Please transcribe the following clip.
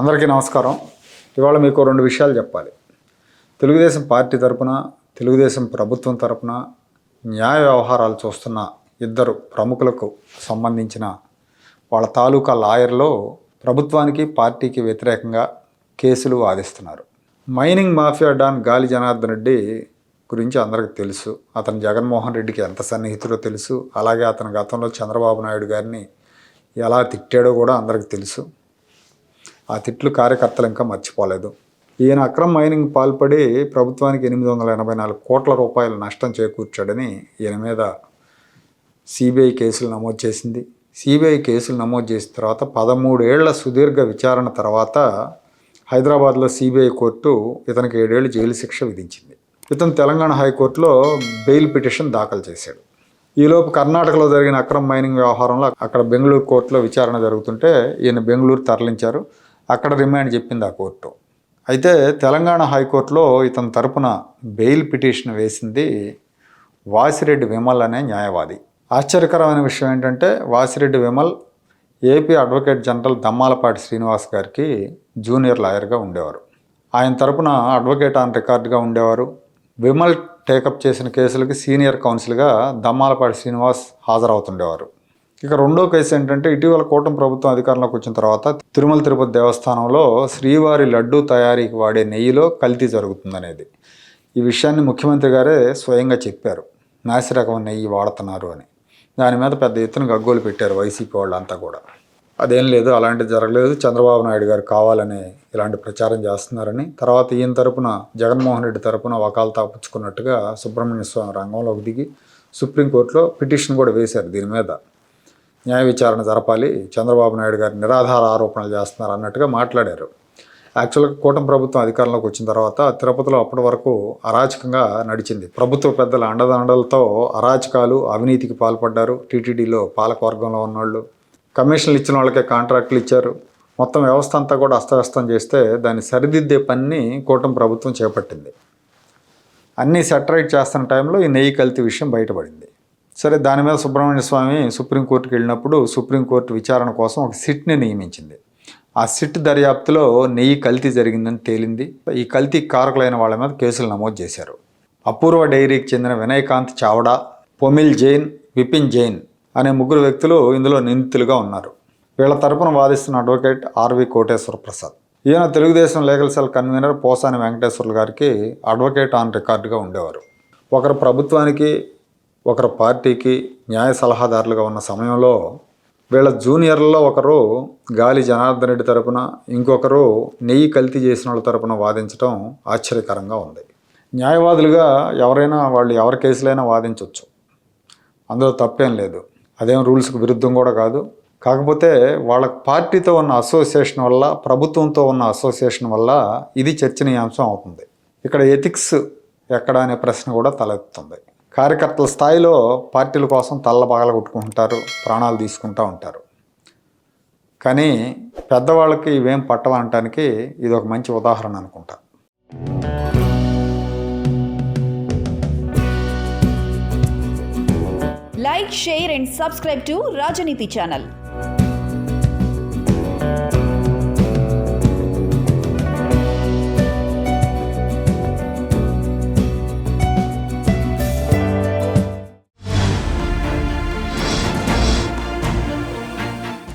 అందరికీ నమస్కారం. ఇవాళ మీకు రెండు విషయాలు చెప్పాలి. తెలుగుదేశం పార్టీ తరపున తెలుగుదేశం ప్రభుత్వం తరపున న్యాయ వ్యవహారాలు చూస్తున్న ఇద్దరు ప్రముఖులకు సంబంధించిన వాళ్ళ తాలూకా లాయర్లో ప్రభుత్వానికి పార్టీకి వ్యతిరేకంగా కేసులు వాదిస్తున్నారు. మైనింగ్ మాఫియా డాన్ గాలి జనార్దన్ రెడ్డి గురించి అందరికీ తెలుసు. అతను జగన్మోహన్ రెడ్డికి ఎంత సన్నిహితుడో తెలుసు. అలాగే అతను గతంలో చంద్రబాబు నాయుడు గారిని ఎలా తిట్టాడో కూడా అందరికీ తెలుసు. ఆ తిట్లు కార్యకర్తలు ఇంకా మర్చిపోలేదు. ఈయన అక్రమ మైనింగ్ పాల్పడి ప్రభుత్వానికి ఎనిమిది వందల ఎనభై నాలుగు కోట్ల రూపాయల నష్టం చేకూర్చాడని ఈయన మీద సిబిఐ కేసులు నమోదు చేసింది. సిబిఐ కేసులు నమోదు చేసిన తర్వాత పదమూడేళ్ళ సుదీర్ఘ విచారణ తర్వాత హైదరాబాద్లో సిబిఐ కోర్టు ఇతనికి ఏడేళ్ళు జైలు శిక్ష విధించింది. ఇతను తెలంగాణ హైకోర్టులో బెయిల్ పిటిషన్ దాఖలు చేశాడు. ఈలోపు కర్ణాటకలో జరిగిన అక్రమ మైనింగ్ వ్యవహారంలో అక్కడ బెంగళూరు కోర్టులో విచారణ జరుగుతుంటే ఈయన బెంగళూరు తరలించారు. అక్కడ రిమాండ్ చెప్పింది ఆ కోర్టు. అయితే తెలంగాణ హైకోర్టులో ఇతని తరపున బెయిల్ పిటిషన్ వేసింది వాసిరెడ్డి విమల్ అనే న్యాయవాది. ఆశ్చర్యకరమైన విషయం ఏంటంటే Vasireddy Vimal AP advocate general Dammalapati Srinivas గారికి జూనియర్ లాయర్గా ఉండేవారు. ఆయన తరపున అడ్వకేట్ ఆన్ రికార్డుగా ఉండేవారు. విమల్ టేకప్ చేసిన కేసులకి సీనియర్ కౌన్సిల్గా దమ్మాలపాటి శ్రీనివాస్ హాజరవుతుండేవారు. ఇక రెండో కేసు ఏంటంటే ఇటీవల కూటమి ప్రభుత్వం అధికారంలోకి వచ్చిన తర్వాత తిరుమల తిరుపతి దేవస్థానంలో శ్రీవారి లడ్డు తయారీకి వాడే నెయ్యిలో కల్తీ జరుగుతుందనేది. ఈ విషయాన్ని ముఖ్యమంత్రి గారే స్వయంగా చెప్పారు. నాసి రకం నెయ్యి వాడుతున్నారు అని. దాని మీద పెద్ద ఎత్తున గగ్గోలు పెట్టారు వైసీపీ వాళ్ళంతా కూడా. అదేం లేదు అలాంటిది జరగలేదు. చంద్రబాబు నాయుడు గారు కావాలని ఇలాంటి ప్రచారం చేస్తున్నారని. తర్వాత ఈయన తరపున జగన్మోహన్ రెడ్డి తరపున వకాలు తాపుచ్చుకున్నట్టుగా సుబ్రహ్మణ్య స్వామి రంగంలోకి దిగి సుప్రీంకోర్టులో పిటిషన్ కూడా వేశారు దీని మీద. న్యాయ విచారణ జరపాలి చంద్రబాబు నాయుడు గారు నిరాధార ఆరోపణలు చేస్తున్నారు అన్నట్టుగా మాట్లాడారు. యాక్చువల్గా కూటమి ప్రభుత్వం అధికారంలోకి వచ్చిన తర్వాత తిరుపతిలో అప్పటి వరకు అరాచకంగా నడిచింది. ప్రభుత్వ పెద్దల అండదండలతో అరాచకాలు అవినీతికి పాల్పడ్డారు టీటీడీలో పాలకవర్గంలో ఉన్నవాళ్ళు కమిషన్లు ఇచ్చిన వాళ్ళకే కాంట్రాక్టులు ఇచ్చారు. మొత్తం వ్యవస్థ అంతా కూడా అస్తవ్యస్తం చేస్తే దాన్ని సరిదిద్దే పనిని కూటమి ప్రభుత్వం చేపట్టింది. అన్నీ సెటరైట్ చేస్తున్న టైంలో ఈ నెయ్యి కల్తీ విషయం బయటపడింది. సరే దాని మీద సుబ్రహ్మణ్య స్వామి సుప్రీంకోర్టుకి వెళ్ళినప్పుడు సుప్రీంకోర్టు విచారణ కోసం ఒక సిట్ని నియమించింది. ఆ సిట్ దర్యాప్తులో నెయ్యి కల్తీ జరిగిందని తేలింది. ఈ కల్తీ కారకులైన వాళ్ళ మీద కేసులు నమోదు చేశారు. అపూర్వ డైరీకి చెందిన వినయకాంత్ చావడా పొమిల్ జైన్ విపిన్ జైన్ అనే ముగ్గురు వ్యక్తులు ఇందులో నిందితులుగా ఉన్నారు. వీళ్ళ తరపున వాదిస్తున్న advocate R V Koteswara Prasad. ఈయన Telugu Desam legal cell convener Posani Venkateswarlu గారికి అడ్వకేట్ ఆన్ రికార్డుగా ఉండేవారు. ఒకరు ప్రభుత్వానికి ఒకరు పార్టీకి న్యాయ సలహాదారులుగా ఉన్న సమయంలో వీళ్ళ జూనియర్లలో ఒకరు గాలి జనార్దన్ రెడ్డి తరపున ఇంకొకరు నెయ్యి కల్తీ చేసిన వాళ్ళ తరపున వాదించడం ఆశ్చర్యకరంగా ఉంది. న్యాయవాదులుగా ఎవరైనా వాళ్ళు ఎవరి కేసులైనా వాదించవచ్చు అందులో తప్పేం లేదు. అదేం రూల్స్కి విరుద్ధం కూడా కాదు. కాకపోతే వాళ్ళ పార్టీతో ఉన్న అసోసియేషన్ వల్ల ప్రభుత్వంతో ఉన్న అసోసియేషన్ వల్ల ఇది చర్చనీయాంశం అవుతుంది. ఇక్కడ ఎథిక్స్ ఎక్కడ అనే ప్రశ్న కూడా తలెత్తుంది కార్యకర్తల స్థాయిలో పార్టీల కోసం తల్ల పగల కొట్టుకుంటారు ప్రాణాలు తీసుకుంటూ ఉంటారు. కానీ పెద్దవాళ్ళకి ఇవేం పట్టవనటానికి ఇది ఒక మంచి ఉదాహరణ అనుకుంటా. Like share and subscribe to Rajaneeti channel